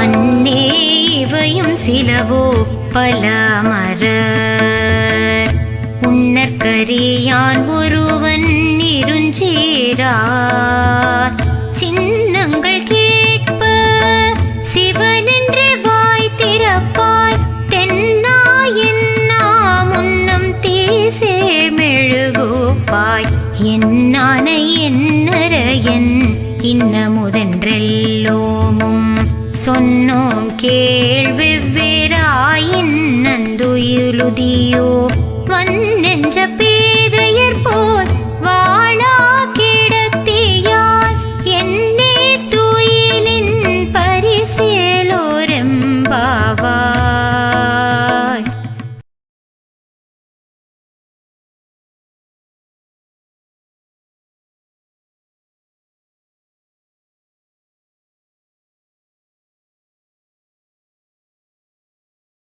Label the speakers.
Speaker 1: அன்னே இவையும் சிலவோ பல மரர் உன்னற்கரியான் ஒருவன் இருஞ்சேரார் சின்னங்கள் கேட்ப சிவனென்று வாய் திறப்பார். தென்னா என்னா முன்னம் தீசேர் மெழுகோப்பாய். என்னான என்னற என் இன்னமுதென்றெல்லோமும் சொன்னோம் கேள் வெவ்வேறாயின் நந்துயிலுதியோ? வன் நெஞ்ச பேதையர் போல் வாழா கிடத்தியால் என்னே துயிலின் பரிசேலோரெம்பாவா